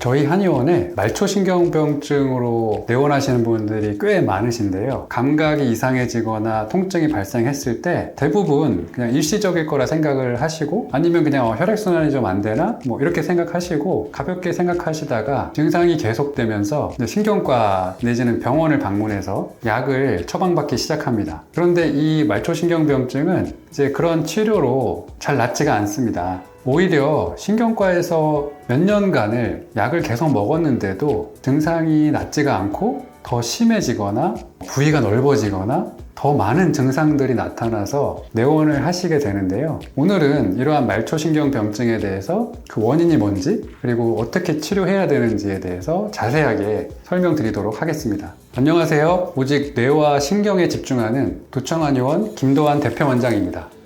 저희 한의원에 말초신경병증으로 내원하시는 분들이 꽤 많으신데요. 감각이 이상해지거나 통증이 발생했을 때 대부분 그냥 일시적일 거라 생각을 하시고 아니면 그냥 어, 혈액순환이 좀 안 되나? 뭐 이렇게 생각하시고 가볍게 생각하시다가 증상이 계속되면서 신경과 내지는 병원을 방문해서 약을 처방받기 시작합니다. 그런데 이 말초신경병증은 이제 그런 치료로 잘 낫지가 않습니다. 오히려 신경과에서 몇 년간을 약을 계속 먹었는데도 증상이 낫지가 않고 더 심해지거나 부위가 넓어지거나 더 많은 증상들이 나타나서 내원을 하시게 되는데요. 오늘은 이러한 말초신경병증에 대해서 그 원인이 뭔지 그리고 어떻게 치료해야 되는지에 대해서 자세하게 설명드리도록 하겠습니다. 안녕하세요. 오직 뇌와 신경에 집중하는 도청한 의원 김도환 대표원장입니다.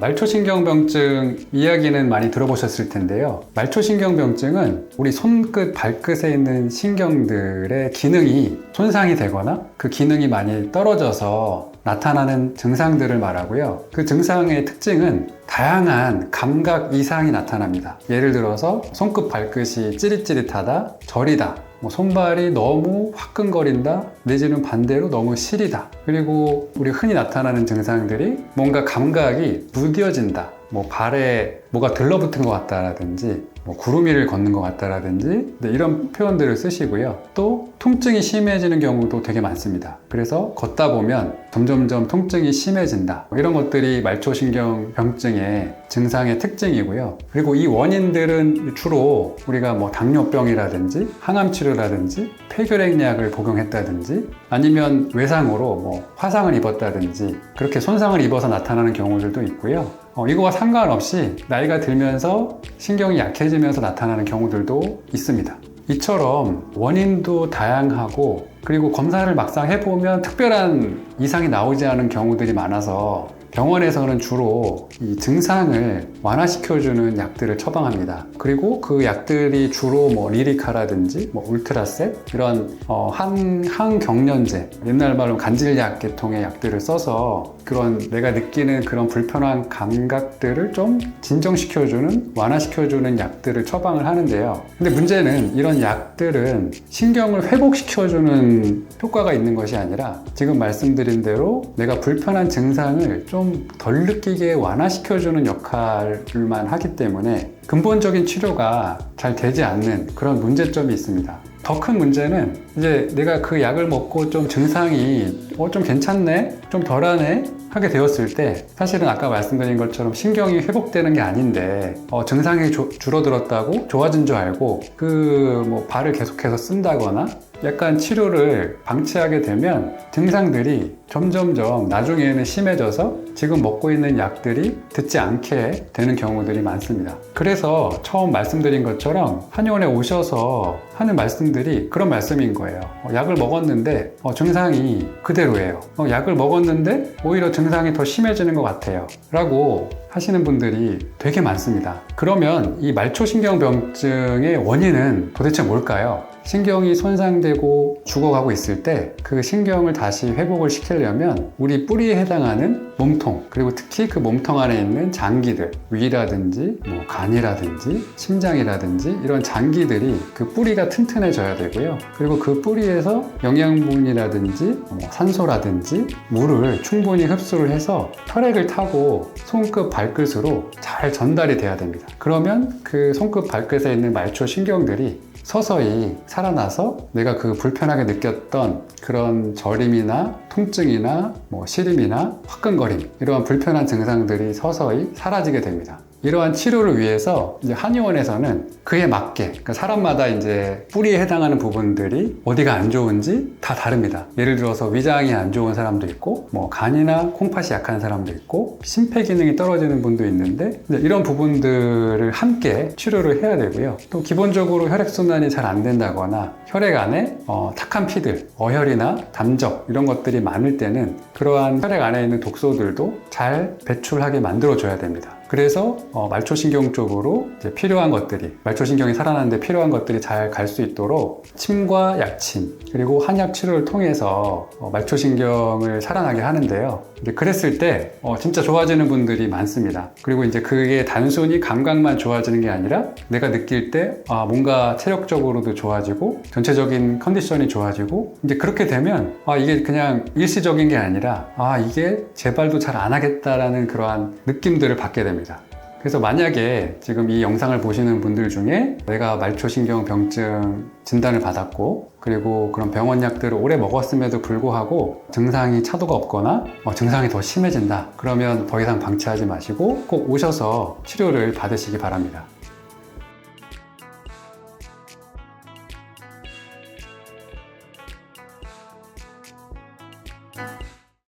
말초신경병증 이야기는 많이 들어보셨을 텐데요. 말초신경병증은 우리 손끝, 발끝에 있는 신경들의 기능이 손상이 되거나 그 기능이 많이 떨어져서 나타나는 증상들을 말하고요. 그 증상의 특징은 다양한 감각 이상이 나타납니다. 예를 들어서 손끝, 발끝이 찌릿찌릿하다, 저리다, 뭐 손발이 너무 화끈거린다 내지는 반대로 너무 시리다. 그리고 우리 흔히 나타나는 증상들이 뭔가 감각이 무뎌진다 뭐 발에 뭐가 들러붙은 것 같다라든지 뭐 구름 위를 걷는 것 같다라든지 네, 이런 표현들을 쓰시고요. 또 통증이 심해지는 경우도 되게 많습니다. 그래서 걷다 보면 점점점 통증이 심해진다. 뭐 이런 것들이 말초신경 병증의 증상의 특징이고요. 그리고 이 원인들은 주로 우리가 뭐 당뇨병이라든지 항암 치료라든지 폐결핵약을 복용했다든지 아니면 외상으로 뭐 화상을 입었다든지 그렇게 손상을 입어서 나타나는 경우들도 있고요 어, 이거와 상관없이 나이가 들면서 신경이 약해지면서 나타나는 경우들도 있습니다. 이처럼 원인도 다양하고 그리고 검사를 막상 해보면 특별한 이상이 나오지 않은 경우들이 많아서 병원에서는 주로 이 증상을 완화시켜주는 약들을 처방합니다. 그리고 그 약들이 주로 뭐 리리카라든지 뭐 울트라셉 이런 어, 항, 항경련제 옛날 말로 간질약 계통의 약들을 써서 그런 내가 느끼는 그런 불편한 감각들을 좀 진정시켜주는 완화시켜주는 약들을 처방을 하는데요. 근데 문제는 이런 약들은 신경을 회복시켜주는 효과가 있는 것이 아니라 지금 말씀드린 대로 내가 불편한 증상을 좀덜 느끼게 완화시켜주는 역할만 하기 때문에 근본적인 치료가 잘 되지 않는 그런 문제점이 있습니다. 더 큰 문제는 이제 내가 그 약을 먹고 좀 증상이 어, 좀 괜찮네? 좀 덜하네? 하게 되었을 때 사실은 아까 말씀드린 것처럼 신경이 회복되는 게 아닌데 어, 증상이 조- 줄어들었다고 좋아진 줄 알고 그 뭐 발을 계속해서 쓴다거나 약간 치료를 방치하게 되면 증상들이 점점점 나중에는 심해져서 지금 먹고 있는 약들이 듣지 않게 되는 경우들이 많습니다. 그래서 처음 말씀드린 것처럼 한의원에 오셔서 하는 말씀들이 그런 말씀인 거예요. 어, 약을 먹었는데 어, 증상이 그대로예요. 어, 약을 먹었는데 오히려 증상이 더 심해지는 것 같아요. 라고 하시는 분들이 되게 많습니다. 그러면 이 말초신경병증의 원인은 도대체 뭘까요? 신경이 손상되고 죽어가고 있을 때 그 신경을 다시 회복을 시키려면 우리 뿌리에 해당하는 몸통 그리고 특히 그 몸통 안에 있는 장기들 위라든지 뭐 간이라든지 심장이라든지 이런 장기들이 그 뿌리가 튼튼해져야 되고요. 그리고 그 뿌리에서 영양분이라든지 뭐 산소라든지 물을 충분히 흡수를 해서 혈액을 타고 손끝 발끝으로 잘 전달이 돼야 됩니다. 그러면 그 손끝 발끝에 있는 말초 신경들이 서서히 살아나서 내가 그 불편하게 느꼈던 그런 저림이나 통증이나 뭐 시림이나 화끈거림 이러한 불편한 증상들이 서서히 사라지게 됩니다. 이러한 치료를 위해서 이제 한의원에서는 그에 맞게 그러니까 사람마다 이제 뿌리에 해당하는 부분들이 어디가 안 좋은지 다 다릅니다. 예를 들어서 위장이 안 좋은 사람도 있고 뭐 간이나 콩팥이 약한 사람도 있고 심폐 기능이 떨어지는 분도 있는데 이런 부분들을 함께 치료를 해야 되고요. 또 기본적으로 혈액 순환이 잘 안 된다거나 혈액 안에 어, 탁한 피들, 어혈이나 담적 이런 것들이 많을 때는 그러한 혈액 안에 있는 독소들도 잘 배출하게 만들어 줘야 됩니다. 그래서 어, 말초신경 쪽으로 필요한 것들이 말초신경이 살아나는데 필요한 것들이 잘 갈 수 있도록 침과 약침 그리고 한약 치료를 통해서 어, 말초신경을 살아나게 하는데요. 이제 그랬을 때 어, 진짜 좋아지는 분들이 많습니다. 그리고 이제 그게 단순히 감각만 좋아지는 게 아니라 내가 느낄 때 아, 뭔가 체력적으로도 좋아지고 전체적인 컨디션이 좋아지고 이제 그렇게 되면 아, 이게 그냥 일시적인 게 아니라 아, 이게 재발도 잘 안 하겠다라는 그러한 느낌들을 받게 됩니다. 그래서 만약에 지금 이 영상을 보시는 분들 중에 내가 말초신경 병증 진단을 받았고 그리고 그런 병원 약들을 오래 먹었음에도 불구하고 증상이 차도가 없거나 어, 증상이 더 심해진다 그러면 더 이상 방치하지 마시고 꼭 오셔서 치료를 받으시기 바랍니다.